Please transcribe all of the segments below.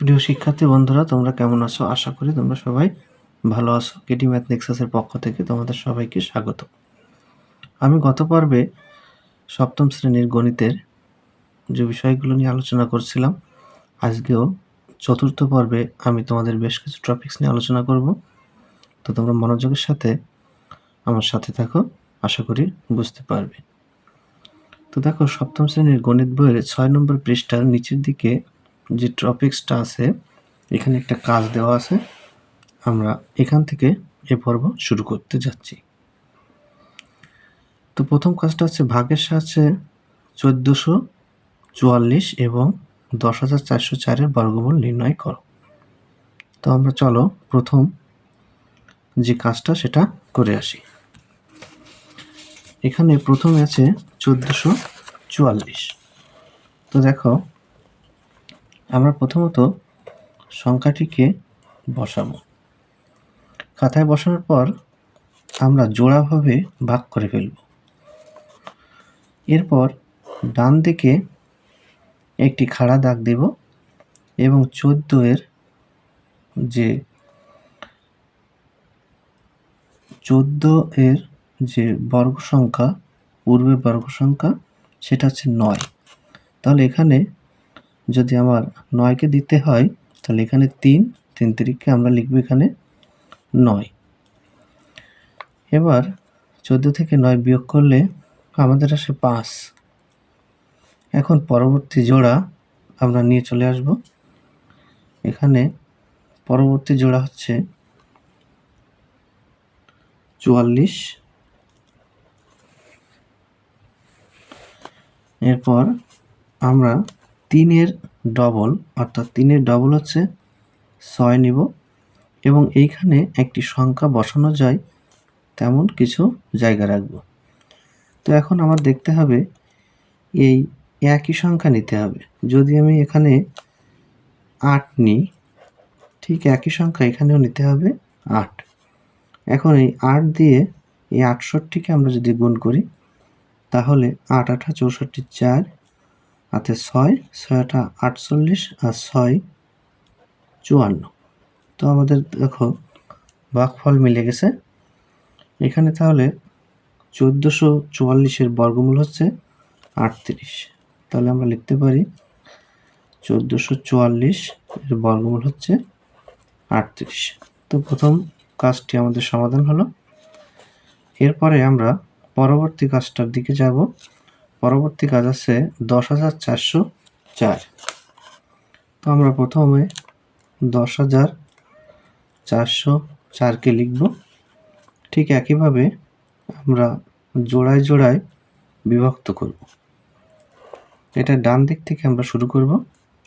প্রিয় শিক্ষার্থী বন্ধুরা, তোমরা কেমন আছো? আশা করি তোমরা সবাই ভালো আছো। কেটি ম্যাথ নেক্সাসের পক্ষ থেকে তোমাদের সবাইকে স্বাগত। আমি গত পর্বে সপ্তম শ্রেণির গণিতের যে বিষয়গুলো নিয়ে আলোচনা করছিলাম, আজকেও চতুর্থ পর্বে আমি তোমাদের বেশ কিছু টপিকস নিয়ে আলোচনা করব। তো তোমরা মনোযোগের সাথে আমার সাথে থাকো, আশা করি বুঝতে পারবে। তো দেখো, সপ্তম শ্রেণির গণিত বইয়ের ছয় নম্বর পৃষ্ঠার নিচের দিকে যে টপিক্সটা আছে, এখানে একটা কাজ দেওয়া আছে। আমরা এখান থেকে এ পর্ব শুরু করতে যাচ্ছি। তো প্রথম কাজটা হচ্ছে, ভাগের সাহায্যে চোদ্দোশো চুয়াল্লিশ এবং দশ হাজার চারশো চারের বর্গমূল নির্ণয় করো। তো আমরা চলো প্রথম যে কাজটা সেটা করে আসি। এখানে প্রথমে আছে চোদ্দোশো চুয়াল্লিশ। তো দেখো আমরা প্রথমত সংখ্যাটিকে বসাবো। খাতায় বসানোর পর আমরা জোড়াভাবে ভাগ করে ফেলব। এরপর ডান দিকে একটি খাড়া দাগ দেব এবং চোদ্দ এর যে চোদ্দ এর যে বর্গ সংখ্যা পূর্বের বর্গ সংখ্যা সেটা হচ্ছে নয়। তাহলে এখানে যদি আমার নয়কে দিতে হয়, তাহলে এখানে তিন তিন তিরিখকে আমরা লিখব এখানে নয়। এবার চোদ্দ থেকে নয় বিয়োগ করলে আমাদের আসে পাঁচ। এখন পরবর্তী জোড়া আমরা নিয়ে চলে আসব। এখানে পরবর্তী জোড়া হচ্ছে চুয়াল্লিশ। এরপর আমরা তিনের ডবল অর্থাৎ তিনের ডবল হচ্ছে ছয় নিব এবং এইখানে একটি সংখ্যা বসানো যায়, তেমন কিছু জায়গা রাখব। তো এখন আমার দেখতে হবে এই একই সংখ্যা নিতে হবে। যদি আমি এখানে আট নিই, ঠিক একই সংখ্যা এখানেও নিতে হবে আট। এখন এই আট দিয়ে এই আটষট্টিকে আমরা যদি গুণ করি, তাহলে আট আঠা চৌষট্টি, চার হাতে ছয়, ছয়টা আটচল্লিশ আর ছয় চুয়ান্ন। তো আমাদের দেখো ফল মিলে গেছে। এখানে তাহলে চোদ্দোশো চুয়াল্লিশের বর্গমূল হচ্ছে আটত্রিশ। তাহলে আমরা লিখতে পারি চোদ্দোশো চুয়াল্লিশ এর বর্গমূল হচ্ছে আটত্রিশ। তো প্রথম কাজটি আমাদের সমাধান হলো। এরপরে আমরা পরবর্তী কাজটার দিকে যাব। পরবর্তী কাজ আছে দশ হাজার চারশো চার। তো আমরা প্রথমে দশ হাজার চারশো চারকে লিখব। ঠিক একইভাবে আমরা জোড়ায় জোড়ায় বিভক্ত করব। এটা ডান দিক থেকে আমরা শুরু করব,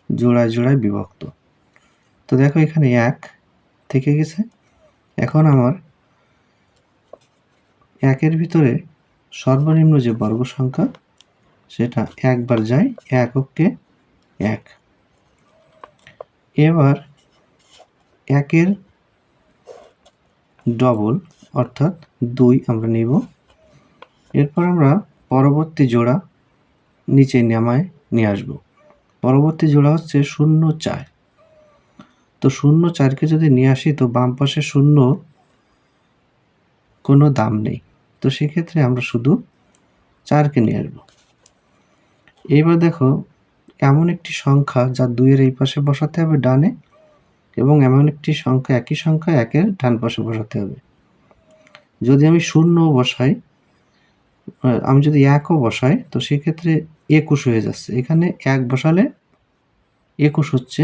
জোড়ায় জোড়ায় বিভক্ত। তো দেখো এখানে এক থেকে গেছে। এখন আমার একের ভিতরে সর্বনিম্ন যে বর্গ সংখ্যা সেটা একবার যায় এককে এক। এবার একের ডবল অর্থাৎ দুই আমরা নিব। এরপর আমরা পরবর্তী জোড়া নিচে নামায় নিয়ে আসব। পরবর্তী জোড়া হচ্ছে শূন্য চার। তো শূন্য চারকে যদি নিয়ে আসি তো বাম পাশে শূন্য কোনো দাম নেই। তো সেক্ষেত্রে আমরা শুধু চারকে নিয়ে আসব। এইবার দেখো, এমন একটি সংখ্যা যা দুইয়ের এই পাশে বসাতে হবে ডানে এবং এমন একটি সংখ্যা একই সংখ্যা একের ডান পাশে বসাতে হবে। যদি আমি শূন্য বসাই আমি যদি একও বসাই, তো সেক্ষেত্রে একুশ হয়ে যাচ্ছে। এখানে এক বসালে একুশ হচ্ছে।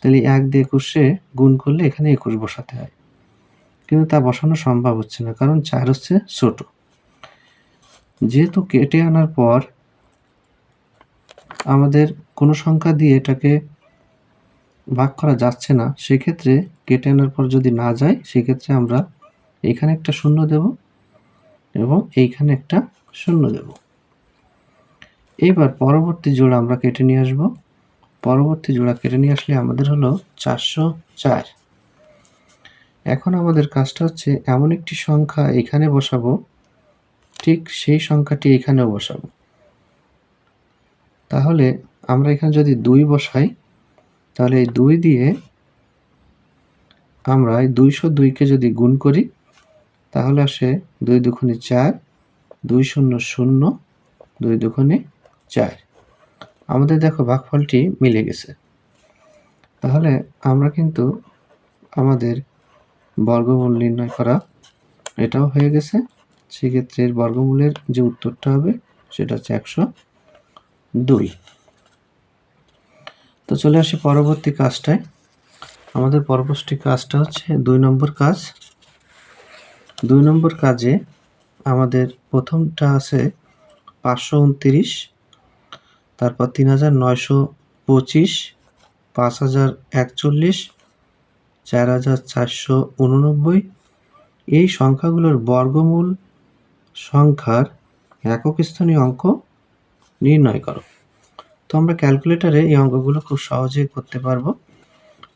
তাহলে এক দিয়ে একুশে গুণ করলে এখানে একুশ বসাতে হয়। কিন্তু তা বসানো সম্ভব হচ্ছে না, কারণ চার হচ্ছে ছোট। যেহেতু কেটে আনার পর আমাদের কোনো সংখ্যা দিয়ে এটাকে ভাগ করা যাচ্ছে না, সেক্ষেত্রে কেটে আনার পর যদি না যায়, সেক্ষেত্রে আমরা এখানে একটা শূন্য দেব এবং এইখানে একটা শূন্য দেব। এবার পরবর্তী জোড়া আমরা কেটে নিয়ে আসব। পরবর্তী জোড়া কেটে নিয়ে আসলে আমাদের হলো চারশো চার। এখন আমাদের কাজটা হচ্ছে এমন একটি সংখ্যা এখানে বসাবো, ঠিক সেই সংখ্যাটি এখানেও বসাবো। তাহলে আমরা এখানে যদি দুই বসাই, তাহলে এই দুই দিয়ে আমরা এই দুইশো দুইকে যদি গুণ করি, তাহলে আসে দুই দুখুনি চার, দুই শূন্য শূন্য, দুই দুখুনি চার। আমাদের দেখো ভাগফলটি মিলে গেছে। তাহলে আমরা কিন্তু আমাদের বর্গমূল নির্ণয় করা এটাও হয়ে গেছে। সেক্ষেত্রে বর্গমূলের যে উত্তরটা হবে, সেটা হচ্ছে একশো। দুই। তো চলে আসি পরবর্তী কাজটায়। আমাদের পরবর্তী কাজটা হচ্ছে দুই নম্বর কাজ। দুই নম্বর কাজে আমাদের প্রথমটা আছে পাঁচশো উনতিরিশ, তারপর তিন হাজার নয়শো পঁচিশ, পাঁচ হাজার একচল্লিশ, চার হাজার চারশো উননব্বই। এই সংখ্যাগুলোর বর্গমূল সংখ্যার একক স্থানীয় অঙ্ক নির্ণয় করো। তো আমরা ক্যালকুলেটারে এই অঙ্কগুলো খুব সহজেই করতে পারব।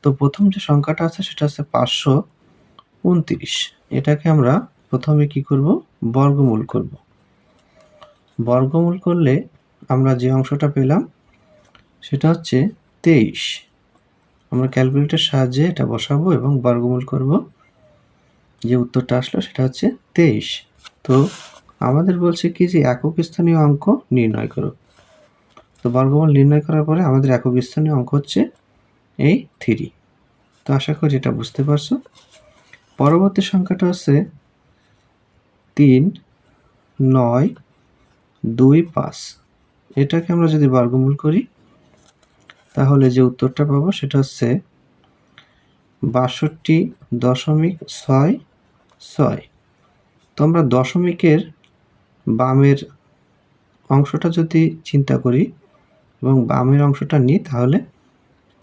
তো প্রথম যে সংখ্যাটা আছে সেটা হচ্ছে পাঁচশো উনত্রিশ। এটাকে আমরা প্রথমে কি করব? বর্গমূল করব। বর্গমূল করলে আমরা যে অংশটা পেলাম সেটা হচ্ছে তেইশ। আমরা ক্যালকুলেটার সাহায্যে এটা বসাবো এবং বর্গমূল করব। যে উত্তরটা আসলো সেটা হচ্ছে তেইশ। তো আমাদের বলছে কি যে একক স্থানীয় অঙ্ক নির্ণয় করো। তো বর্গমূল নির্ণয় করার পরে আমাদের একক স্থানীয় অঙ্ক হচ্ছে এই থ্রি তো আশা করি এটা বুঝতে পারছ। পরবর্তী সংখ্যাটা হচ্ছে তিন, নয়, দুই, পাঁচ। এটাকে আমরা যদি বর্গমূল করি, তাহলে যে উত্তরটা পাবো সেটা হচ্ছে বাষট্টি দশমিক ছয় ছয়। তো আমরা দশমিকের বামের অংশটা যদি চিন্তা করি এবং বামের অংশটা নিই, তাহলে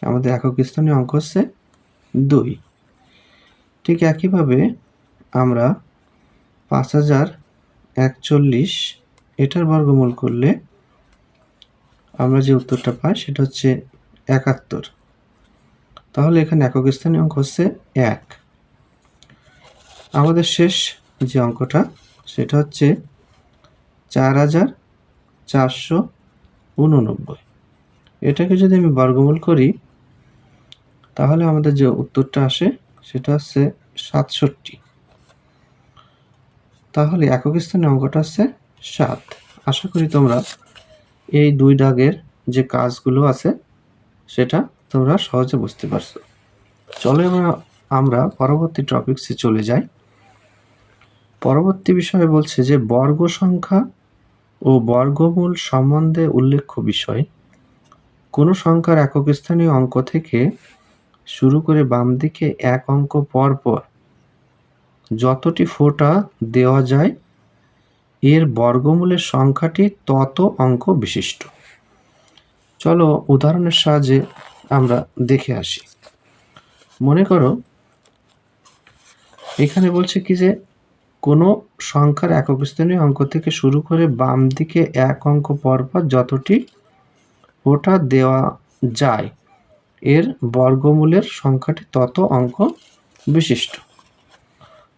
আমাদের একক স্থানীয় অঙ্ক হচ্ছে দুই। ঠিক একইভাবে আমরা পাঁচ হাজার একচল্লিশ এটার বর্গমূল করলে আমরা যে উত্তরটা পাই সেটা হচ্ছে একাত্তর। তাহলে এখানে একক স্থানীয় অঙ্ক হচ্ছে এক। আমাদের শেষ যে অঙ্কটা, সেটা হচ্ছে চার হাজার চারশো উননব্বই। এটাকে যদি আমি বর্গমূল করি, তাহলে আমাদের যে উত্তরটা আসে, সেটা হচ্ছে সাতষট্টি। তাহলে একক স্থানে অঙ্কটা হচ্ছে সাত। আশা করি তোমরা এই দুই দাগের যে কাজগুলো আছে, সেটা তোমরা সহজে বুঝতে পারছ। চলো এবার আমরা পরবর্তী টপিক্সে চলে যাই। পরবর্তী বিষয়ে বলছে যে বর্গ সংখ্যা বর্গমূল সম্বন্ধে উল্লেখ্য বিষয়। কোনো সংখ্যার একক স্থানীয় অঙ্ক থেকে শুরু করে বাম দিকে এক অঙ্ক পর পর যতটি ফোঁটা দেওয়া যায়, এর বর্গমূলের সংখ্যাটি তত অঙ্ক বিশিষ্ট। চলো উদাহরণের সাহায্যে আমরা দেখে আসি। মনে করো, এখানে বলছে কি যে কোনো সংখ্যার একক স্থানীয় অঙ্ক থেকে শুরু করে বাম দিকে এক অঙ্ক পরপর যতটি ওটা দেওয়া যায়, এর বর্গমূলের সংখ্যাটি তত অঙ্ক বিশিষ্ট।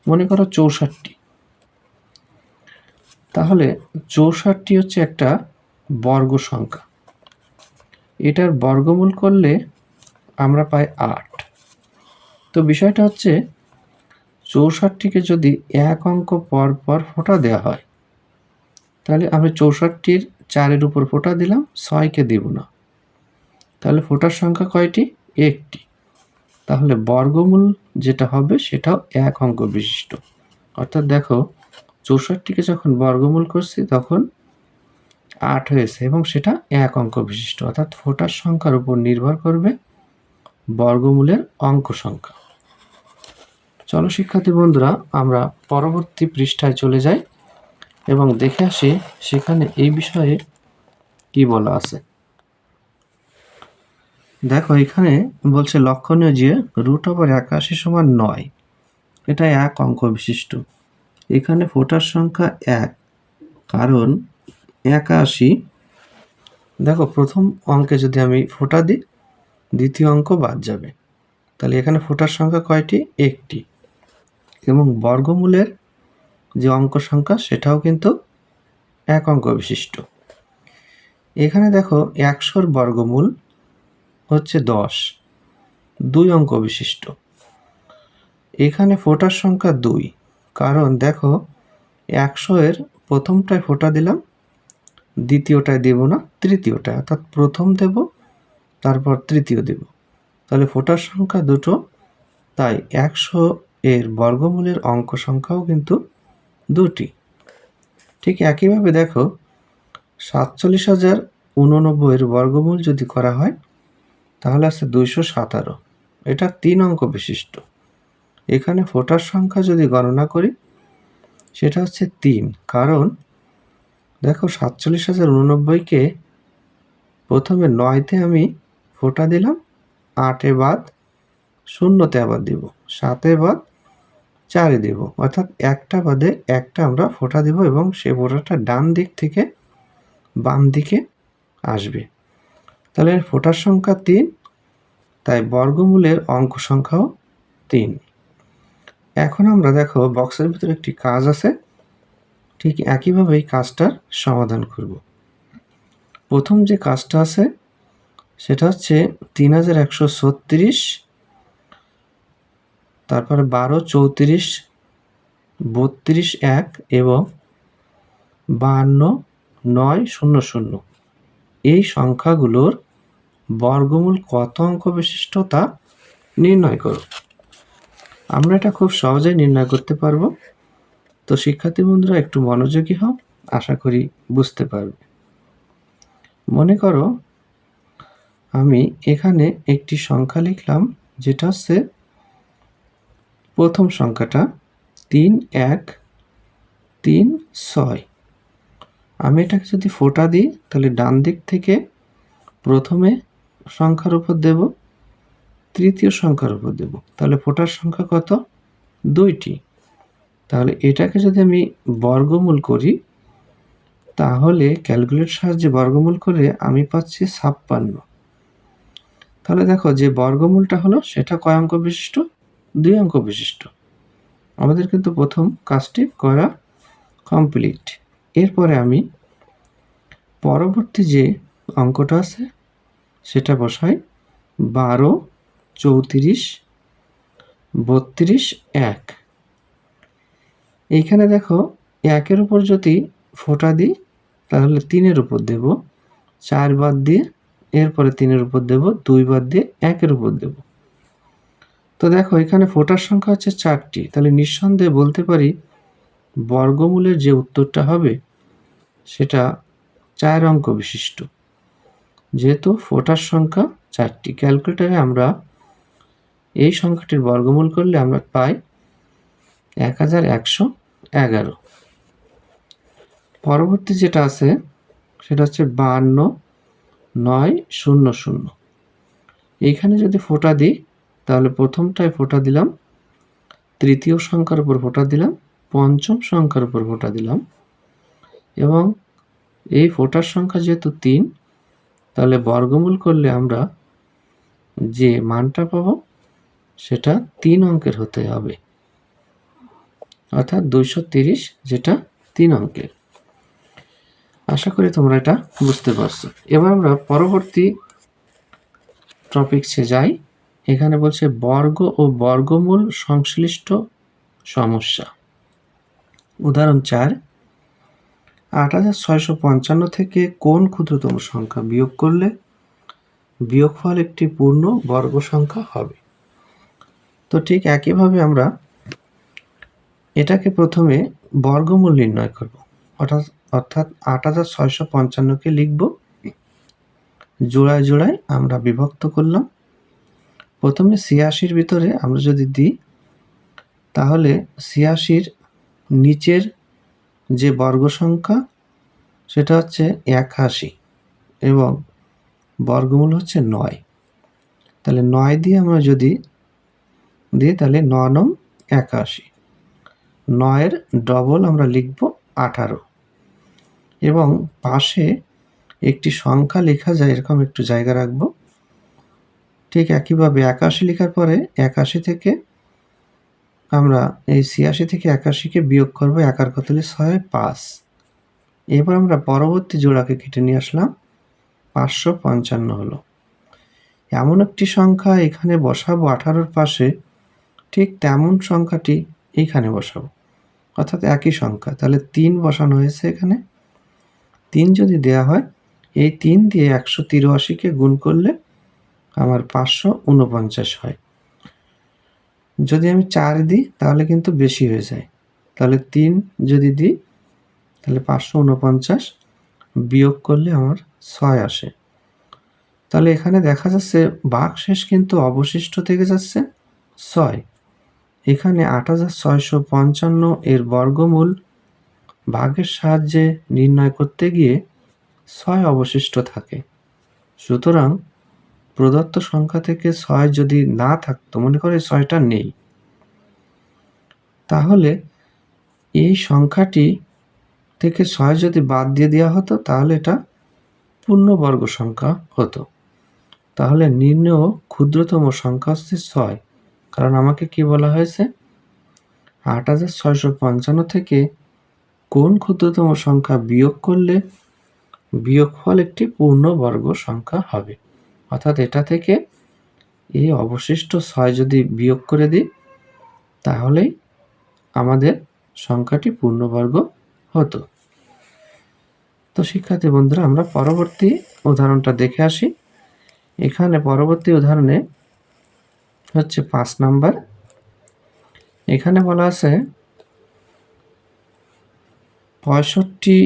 মনে করো চৌষট্টি। তাহলে চৌষট্টি হচ্ছে একটা বর্গ সংখ্যা। এটার বর্গমূল করলে আমরা পাই আট। তো বিষয়টা হচ্ছে চৌষট্টিকে যদি এক অঙ্ক পর পর ফোঁটা দেওয়া হয়, তাহলে আমি চৌষট্টির চারের উপর ফোঁটা দিলাম, ছয়কে দিব না। তাহলে ফোটার সংখ্যা কয়টি? একটি। তাহলে বর্গমূল যেটা হবে সেটাও এক অঙ্ক বিশিষ্ট। অর্থাৎ দেখো, চৌষট্টিকে যখন বর্গমূল করছি, তখন আট হয়েছে এবং সেটা এক অঙ্ক বিশিষ্ট। অর্থাৎ ফোটার সংখ্যার উপর নির্ভর করবে বর্গমূলের অঙ্ক সংখ্যা। চলো শিক্ষার্থী বন্ধুরা, আমরা পরবর্তী পৃষ্ঠায় চলে যাই এবং দেখে আসি সেখানে এই বিষয়ে কি বলা আছে। দেখো, এখানে বলছে লক্ষণীয় যে রুট ওভার একাশি সমান নয় এটা এক অঙ্ক বিশিষ্ট। এখানে ফোটার সংখ্যা এক, কারণ একাশি দেখো, প্রথম অঙ্কে যদি আমি ফোটা দিই, দ্বিতীয় অঙ্ক বাদ যাবে। তাহলে এখানে ফোটার সংখ্যা কয়টি? একটি। এবং বর্গমূলের যে অঙ্ক সংখ্যা, সেটাও কিন্তু এক অঙ্ক বিশিষ্ট। এখানে দেখো, একশোর বর্গমূল হচ্ছে দশ। দুই অঙ্ক বিশিষ্ট। এখানে ফোটার সংখ্যা দুই। কারণ দেখো, একশো এর প্রথমটায় ফোটা দিলাম, দ্বিতীয়টায় দেব না, তৃতীয়টায়। অর্থাৎ প্রথম দেব, তারপর তৃতীয় দেব। তাহলে ফোটার সংখ্যা দুটো, তাই একশো এর বর্গমূলের অঙ্ক সংখ্যাও কিন্তু দুটি। ঠিক একইভাবে দেখো, সাতচল্লিশ হাজার উননব্বইয়ের বর্গমূল যদি করা হয়, তাহলে আছে দুইশো সাতারো। এটা তিন অঙ্ক বিশিষ্ট। এখানে ফোটার সংখ্যা যদি গণনা করি, সেটা হচ্ছে তিন। কারণ, দেখো সাতচল্লিশ হাজার উননব্বইকে প্রথমে নয়তে আমি ফোটা দিলাম, আটে বাদ, শূন্যতে আবার দিব। সাতে বাদ চারে দেব। অর্থাৎ একটা বাদে একটা আমরা ফোঁটা দেব এবং সে ফোটাটা ডান দিক থেকে বাম দিকে আসবে। তাহলে ফোঁটার সংখ্যা তিন, তাই বর্গমূলের অঙ্ক সংখ্যাও তিন। এখন আমরা দেখো বক্সের ভিতরে একটি কাজ আছে। ঠিক একইভাবেই কাজটার সমাধান করব। প্রথম যে কাজটা আছে, সেটা হচ্ছে তিন হাজার একশো ছত্রিশ তারপরে বারো, চৌত্রিশ, বত্রিশ, এক এবং বাহান্ন নয়, শূন্য শূন্য। এই সংখ্যাগুলোর বর্গমূল কত অঙ্ক বিশিষ্ট তা নির্ণয় করো। আমরা এটা খুব সহজেই নির্ণয় করতে পারব। তো শিক্ষার্থী বন্ধুরা, একটু মনোযোগী হও, আশা করি বুঝতে পারবে। মনে করো, আমি এখানে একটি সংখ্যা লিখলাম, যেটা হচ্ছে প্রথম সংখ্যাটা তিন, এক, তিন, ছয়। আমি এটাকে যদি ফোটা দিই, তাহলে ডান দিক থেকে প্রথমে সংখ্যার উপর দেব, তৃতীয় সংখ্যার উপর দেব। তাহলে ফোটার সংখ্যা কত? দুইটি। তাহলে এটাকে যদি আমি বর্গমূল করি, তাহলে ক্যালকুলেট সাহায্যে বর্গমূল করে আমি পাচ্ছি ছাপ্পান্ন। তাহলে দেখো যে বর্গমূলটা হলো সেটা কয় অঙ্ক বিশিষ্ট? দুই অঙ্ক বিশিষ্ট। আমাদের কিন্তু প্রথম কাজটি করা কমপ্লিট এরপরে আমি পরবর্তী যে অঙ্কটা আছে, সেটা বসাই বারো, চৌত্রিশ, বত্রিশ, এক। এইখানে দেখো, একের উপর যদি ফোটা দিই, তাহলে তিনের উপর দেব, চার বাদ দিয়ে এরপরে তিনের উপর দেব, দুই বাদ দিয়ে একের উপর দেব। তো দেখো, এখানে ফোটার সংখ্যা হচ্ছে চারটি। তাহলে নিঃসন্দেহে বলতে পারি বর্গমূলের যে উত্তরটা হবে, সেটা চার অঙ্ক বিশিষ্ট। যেহেতু ফোটার সংখ্যা চারটি, ক্যালকুলেটারে আমরা এই সংখ্যাটির বর্গমূল করলে আমরা পাই এক হাজার একশো এগারো। পরবর্তী যেটা আছে, সেটা হচ্ছে বাহান্ন, নয়, শূন্য শূন্য। এইখানে যদি ফোটা দিই তাহলে প্রথমটায় ফোটা দিলাম, তৃতীয় সংখ্যার উপর ফোটা দিলাম, পঞ্চম সংখ্যার উপর ফোটা দিলাম এবং এই ফোটার সংখ্যা যেহেতু তিন, তাহলে বর্গমূল করলে আমরা যে মানটা পাবো সেটা তিন অঙ্কের হতে হবে। অর্থাৎ দুইশো তিরিশ যেটা তিন অঙ্কের। আশা করি তোমরা এটা বুঝতে পারছ। এবার আমরা পরবর্তী টপিকসে যাই। এখানে বলছে বর্গ ও বর্গমূল সংশ্লিষ্ট সমস্যা। উদাহরণ চার, আট হাজার ছয়শো পঞ্চান্ন থেকে কোন ক্ষুদ্রতম সংখ্যা বিয়োগ করলে বিয়োগফল একটি পূর্ণ বর্গ সংখ্যা হবে? তো ঠিক একইভাবে আমরা এটাকে প্রথমে বর্গমূল নির্ণয় করব। অর্থাৎ অর্থাৎ আট হাজার ছয়শো পঞ্চান্নকে লিখব। জোড়ায় জোড়ায় আমরা বিভক্ত করলাম। প্রথমে ছিয়াশির ভিতরে আমরা যদি দিই, তাহলে ছিয়াশির নিচের যে বর্গ সংখ্যা, সেটা হচ্ছে একাশি এবং বর্গমূল হচ্ছে নয়। তাহলে নয় দিয়ে আমরা যদি দিই, তাহলে ন নং একাশি। নয়ের ডবল আমরা লিখব আঠারো। এবং পাশে একটি সংখ্যা লেখা যায়, এরকম একটু জায়গা রাখব। ঠিক একইভাবে একাশি লেখার পরে একাশি থেকে আমরা এই ছিয়াশি থেকে একাশিকে বিয়োগ করব একার কতলে ছয়? পাঁচ। এবার আমরা পরবর্তী জোড়াকে কেটে নিয়ে আসলাম। পাঁচশো পঞ্চান্ন হলো। এমন একটি সংখ্যা এখানে বসাবো, আঠারোর পাশে ঠিক তেমন সংখ্যাটি এইখানে বসাবো। অর্থাৎ একই সংখ্যা। তাহলে তিন বসানো হয়েছে এখানে। তিন যদি দেয়া হয়, এই তিন দিয়ে একশো তিরাশিকে গুণ করলে আমার পাঁচশো উনপঞ্চাশ হয়। যদি আমি চার দিই, তাহলে কিন্তু বেশি হয়ে যায়। তাহলে তিন যদি দিই, তাহলে পাঁচশো উনপঞ্চাশ বিয়োগ করলে আমার ছয় আসে। তাহলে এখানে দেখা যাচ্ছে বাঘ শেষ কিন্তু অবশিষ্ট থেকে যাচ্ছে ছয়। এখানে আট হাজার ছয়শো পঞ্চান্ন এর বর্গমূল ভাগের সাহায্যে নির্ণয় করতে গিয়ে ছয় অবশিষ্ট থাকে। সুতরাং প্রদত্ত সংখ্যা থেকে ছয় যদি না থাকতো, মনে করে ছয়টা নেই। তাহলে এই সংখ্যাটি থেকে ছয় যদি বাদ দিয়ে দেওয়া হতো, তাহলে এটা পূর্ণবর্গ সংখ্যা হতো। তাহলে নির্ণয় ক্ষুদ্রতম সংখ্যা হচ্ছে ছয়। কারণ আমাকে কি বলা হয়েছে? আট হাজার ছয়শো পঞ্চান্ন থেকে কোন ক্ষুদ্রতম সংখ্যা বিয়োগ করলে বিয়োগফল একটি পূর্ণবর্গ সংখ্যা হবে? অর্থাৎ এটা থেকে এই অবশিষ্ট ছয় যদি বিয়োগ করে দিই, তাহলেই আমাদের সংখ্যাটি পূর্ণবর্গ হতো। তো শিক্ষার্থী বন্ধুরা, আমরা পরবর্তী উদাহরণটা দেখে আসি। এখানে পরবর্তী উদাহরণে হচ্ছে পাঁচ নাম্বার। এখানে বলা আছে, পঁয়ষট্টি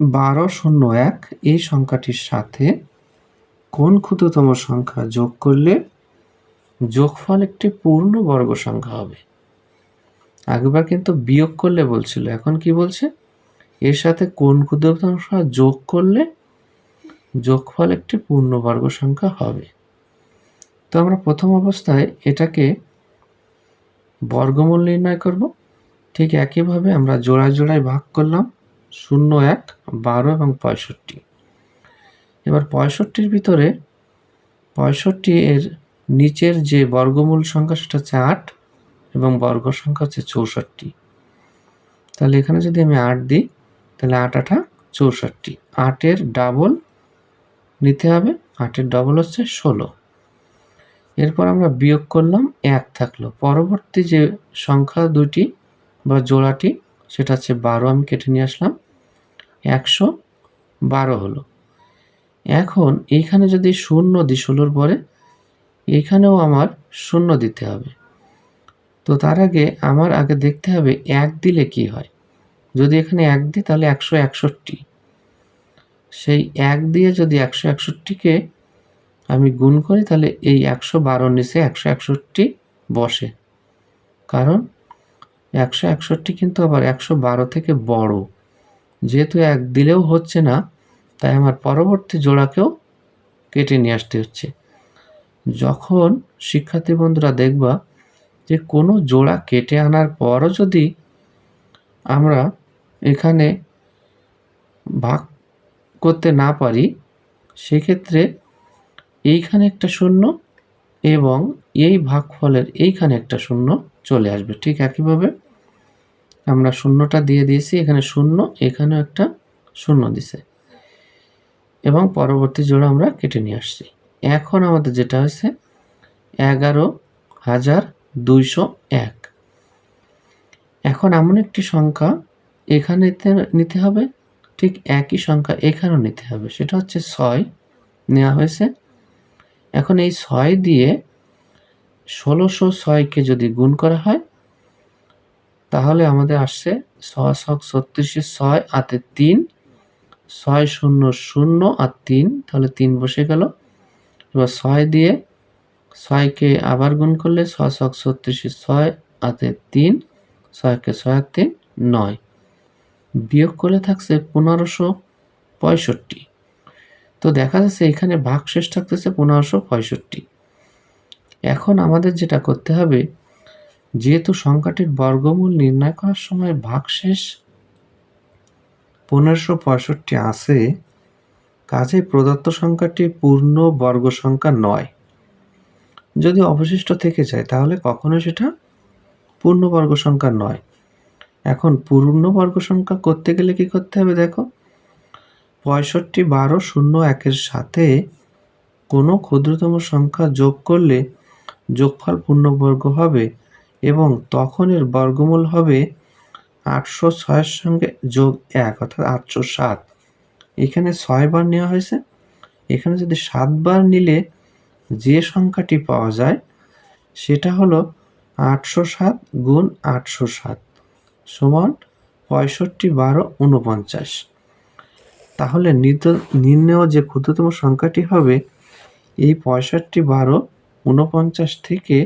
বারো শূন্য এক এই সংখ্যাটির সাথে কোন ক্ষুদ্রতম সংখ্যা যোগ করলে যোগফল একটি পূর্ণ বর্গ সংখ্যা হবে? আগেবার কিন্তু বিয়োগ করলে বলছিল, এখন কি বলছে? এর সাথে কোন ক্ষুদ্রতম সংখ্যা যোগ করলে যোগফল একটি পূর্ণবর্গ সংখ্যা হবে? তো আমরা প্রথম অবস্থায় এটাকে বর্গমূল নির্ণয় করব। ঠিক একইভাবে আমরা জোড়ায় জোড়ায় ভাগ করলাম, শূন্য এক, বারো এবং পঁয়ষট্টি। এবার পঁয়ষট্টির ভিতরে পঁয়ষট্টি এর নিচের যে বর্গমূল সংখ্যা সেটা হচ্ছে আট এবং বর্গ সংখ্যা হচ্ছে চৌষট্টি। তাহলে এখানে যদি আমি আট দিই, তাহলে আট আঠা চৌষট্টি। আটের ডাবল নিতে হবে, আটের ডবল হচ্ছে ষোলো। এরপর আমরা বিয়োগ করলাম, এক থাকল। পরবর্তী যে সংখ্যা দুটি বা জোড়াটি, সেটা হচ্ছে বারো, আমি কেটে নিয়ে আসলাম, একশো বারো হলো। এখন এইখানে যদি শূন্য দিই ষোলোর পরে এইখানেও আমার শূন্য দিতে হবে। তো তার আগে আমার আগে দেখতে হবে এক দিলে কি হয়। যদি এখানে এক দিই, তাহলে একশো একষট্টি। সেই এক দিয়ে যদি একশো একষট্টিকে আমি গুণ করি, তাহলে এই একশো বারোর নিচে একশো একষট্টি বসে। কারণ একশো একষট্টি কিন্তু আবার একশো বারো থেকে বড়। যেহেতু এক দিলেও হচ্ছে না তাই আমার পরবর্তী জোড়াকেও কেটে নিয়ে আসতে হচ্ছে। যখন শিক্ষার্থী বন্ধুরা দেখবা যে কোনো জোড়া কেটে আনার পরও যদি আমরা এখানে ভাগ করতে না পারি, সেক্ষেত্রে এইখানে একটা শূন্য এবং এই ভাগফলের এইখানে একটা শূন্য চলে আসবে। ঠিক একইভাবে আমরা শূন্যটা দিয়ে দিয়েছি, এখানে শূন্য, এখানেও একটা শূন্য দিছে। এবং পরবর্তী জোড়া আমরা কেটে নিয়ে আসছি। এখন আমাদের যেটা হয়েছে, এগারো হাজার দুইশো এক। এখন এমন একটি সংখ্যা এখানে নিতে হবে, ঠিক একই সংখ্যা এখানেও নিতে হবে। সেটা হচ্ছে ছয় নেওয়া হয়েছে। এখন এই ছয় দিয়ে ষোলোশো ছয়কে যদি গুণ করা হয়, তাহলে আমাদের আসছে ছয় ছত্রিশে ছয়, আতে তিন ছয় শূন্য শূন্য আর তিন, তাহলে তিন বসে গেল। এবার ছয় দিয়ে ছয়কে আবার গুণ করলে ছয় ছক ছত্রিশে ছয়, আতে তিন, ছয়কে ছয় আর তিন, নয়। বিয়োগ করলে থাকছে পনেরোশো পঁয়ষট্টি। তো দেখা যাচ্ছে এখানে ভাগ শেষ থাকতেছে পনেরোশো পঁয়ষট্টি। এখন আমাদের যেটা করতে হবে, যেহেতু সংখ্যাটির বর্গমূল নির্ণয় করার সময় ভাগশেষ পনেরোশো পঁয়ষট্টি আছে কাজে প্রদত্ত সংখ্যাটি পূর্ণ বর্গ সংখ্যা নয়। যদি অবশিষ্ট থেকে যায়, তাহলে কখনো সেটা পূর্ণবর্গ সংখ্যা নয়। এখন পূর্ণবর্গ সংখ্যা করতে গেলে কি করতে হবে দেখো? পঁয়ষট্টি বারো শূন্য একের সাথে কোনো ক্ষুদ্রতম সংখ্যা যোগ করলে যোগফল পূর্ণবর্গ হবে এবং তখন এর বর্গমূল হবে আটশো ছয়ের সঙ্গে যোগ এক, অর্থাৎ আটশো সাত। এখানে ছয় বার নেওয়া হয়েছে। এখানে যদি সাতবার নিলে যে সংখ্যাটি পাওয়া যায়, সেটা হলো আটশো সাত গুণ আটশো সাত সমান পঁয়ষট্টি বারো উনপঞ্চাশ তাহলে নির্ণেয় যে ক্ষুদ্রতম সংখ্যাটি হবে, এই পঁয়ষট্টি বারো উনপঞ্চাশ থেকে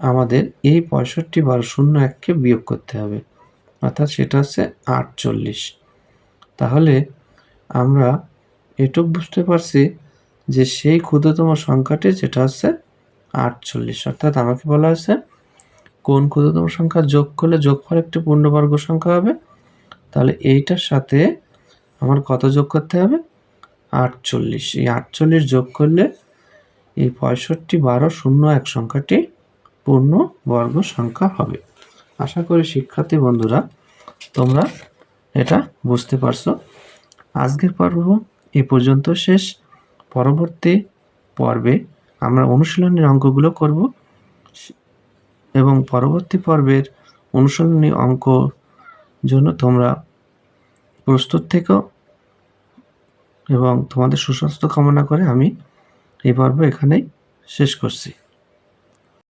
আমাদের এই পঁয়ষট্টি বারো শূন্য এককে বিয়োগ করতে হবে। অর্থাৎ সেটা হচ্ছে আটচল্লিশ। তাহলে আমরা এটুক বুঝতে পারছি যে সেই ক্ষুদ্রতম সংখ্যাটি যেটা হচ্ছে আটচল্লিশ। অর্থাৎ আমাকে বলা হয়েছে, কোন ক্ষুদ্রতম সংখ্যা যোগ করলে যোগফল একটি পূর্ণবর্গ সংখ্যা হবে? তাহলে এইটার সাথে আমার কত যোগ করতে হবে? আটচল্লিশ। এই আটচল্লিশ যোগ করলে এই পঁয়ষট্টি বারো শূন্য এক সংখ্যাটি পূর্ণ বর্গ সংখ্যা হবে। আশা করি শিক্ষার্থী বন্ধুরা, তোমরা এটা বুঝতে পারছ। আজকের পর্ব এ পর্যন্ত শেষ। পরবর্তী পর্বে আমরা অনুশীলনের অঙ্কগুলো করব। এবং পরবর্তী পর্বের অনুশীলনী অঙ্ক জন্য তোমরা প্রস্তুত থেকো এবং তোমাদের সুস্বাস্থ্য কামনা করে আমি এই পর্ব এখানেই শেষ করছি।